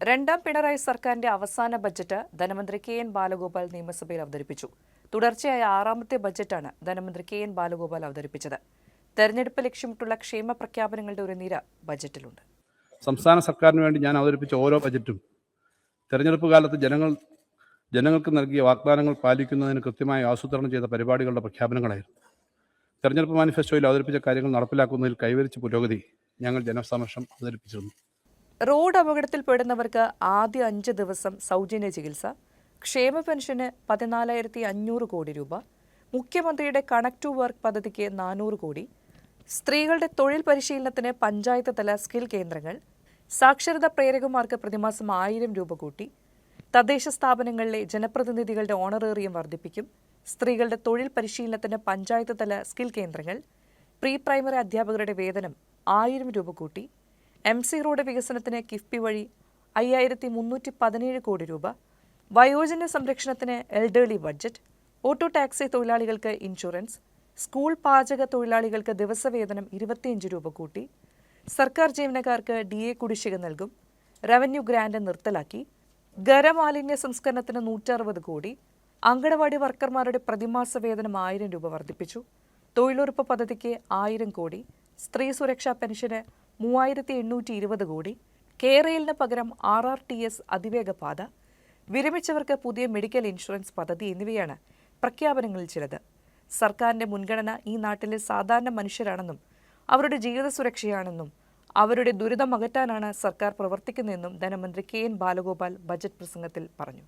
രണ്ടാം പിണറായി സർക്കാരിന്റെ അവസാന ബജറ്റ് ധനമന്ത്രി കെ എൻ ബാലഗോപാൽ നിയമസഭയിൽ അവതരിപ്പിച്ചു. തുടർച്ചയായ ആറാമത്തെ ബജറ്റാണ് ധനമന്ത്രി കെ എൻ ബാലഗോപാൽ അവതരിപ്പിച്ചത്. തെരഞ്ഞെടുപ്പ് ലക്ഷ്യമിട്ടുള്ള ക്ഷേമ പ്രഖ്യാപനങ്ങളുടെ ഒരു നിര ബജറ്റിലുണ്ട്. സംസ്ഥാന സർക്കാരിന് വേണ്ടി ഞാൻ അവതരിപ്പിച്ച ഓരോ ബജറ്റും തെരഞ്ഞെടുപ്പ് കാലത്ത് ജനങ്ങൾ ജനങ്ങൾക്ക് നൽകിയ വാഗ്ദാനങ്ങൾ പാലിക്കുന്നതിന് കൃത്യമായി ആസൂത്രണം ചെയ്ത പരിപാടികളുടെ പ്രഖ്യാപനങ്ങളായിരുന്നു. തെരഞ്ഞെടുപ്പ് മാനിഫെസ്റ്റോയിൽ അവതരിപ്പിച്ച കാര്യങ്ങൾ നടപ്പിലാക്കുന്നതിൽ കൈവരിച്ച പുരോഗതി ഞങ്ങൾ ജനസമക്ഷം അവതരിപ്പിച്ചിരുന്നു. റോഡ് അപകടത്തിൽപ്പെടുന്നവർക്ക് ആദ്യ അഞ്ച് ദിവസം സൗജന്യ ചികിത്സ ക്ഷേമ പെൻഷന് പതിനാലായിരത്തി അഞ്ഞൂറ് കോടി രൂപ മുഖ്യമന്ത്രിയുടെ കണക്ട് ടു വർക്ക് പദ്ധതിക്ക് നാനൂറ് കോടി സ്ത്രീകളുടെ തൊഴിൽ പരിശീലനത്തിന് പഞ്ചായത്ത് തല സ്കിൽ കേന്ദ്രങ്ങൾ സാക്ഷരത പ്രേരകന്മാർക്ക് പ്രതിമാസം ആയിരം രൂപ കൂട്ടി തദ്ദേശ സ്ഥാപനങ്ങളിലെ ജനപ്രതിനിധികളുടെ ഓണറേറിയം വർദ്ധിപ്പിക്കും സ്ത്രീകളുടെ തൊഴിൽ പരിശീലനത്തിന് പഞ്ചായത്ത് തല സ്കിൽ കേന്ദ്രങ്ങൾ പ്രീ പ്രൈമറി അധ്യാപകരുടെ വേതനം ആയിരം രൂപ കൂട്ടി എം സി റോഡ് വികസനത്തിന് കിഫ്ബി വഴി അയ്യായിരത്തി മുന്നൂറ്റി പതിനേഴ് കോടി രൂപ വയോജന സംരക്ഷണത്തിന് എൽഡേർലി ബഡ്ജറ്റ് ഓട്ടോ ടാക്സി തൊഴിലാളികൾക്ക് ഇൻഷുറൻസ് സ്കൂൾ പാചക തൊഴിലാളികൾക്ക് ദിവസവേതനം ഇരുപത്തിയഞ്ച് രൂപ കൂട്ടി സർക്കാർ ജീവനക്കാർക്ക് ഡി എ കുടിശ്ശിക നൽകും റവന്യൂ ഗ്രാന്റ് നിർത്തലാക്കി ഖരമാലിന്യ സംസ്കരണത്തിന് നൂറ്ററുപത് കോടി അങ്കണവാടി വർക്കർമാരുടെ പ്രതിമാസ വേതനം ആയിരം രൂപ വർദ്ധിപ്പിച്ചു തൊഴിലുറപ്പ് പദ്ധതിക്ക് ആയിരം കോടി സ്ത്രീ സുരക്ഷാ പെൻഷന് മൂവായിരത്തി എണ്ണൂറ്റി ഇരുപത് കോടി. കേരളിന് പകരം ആർ ആർ ടി എസ് അതിവേഗ പാത വിരമിച്ചവർക്ക് പുതിയ മെഡിക്കൽ ഇൻഷുറൻസ് പദ്ധതി എന്നിവയാണ് പ്രഖ്യാപനങ്ങളിൽ ചിലത്. സർക്കാരിന്റെ മുൻഗണന ഈ നാട്ടിലെ സാധാരണ മനുഷ്യരാണെന്നും അവരുടെ ജീവിത സുരക്ഷയാണെന്നും അവരുടെ ദുരിതം അകറ്റാനാണ് സർക്കാർ പ്രവർത്തിക്കുന്നതെന്നും ധനമന്ത്രി കെ എൻ ബാലഗോപാൽ ബജറ്റ് പ്രസംഗത്തിൽ പറഞ്ഞു.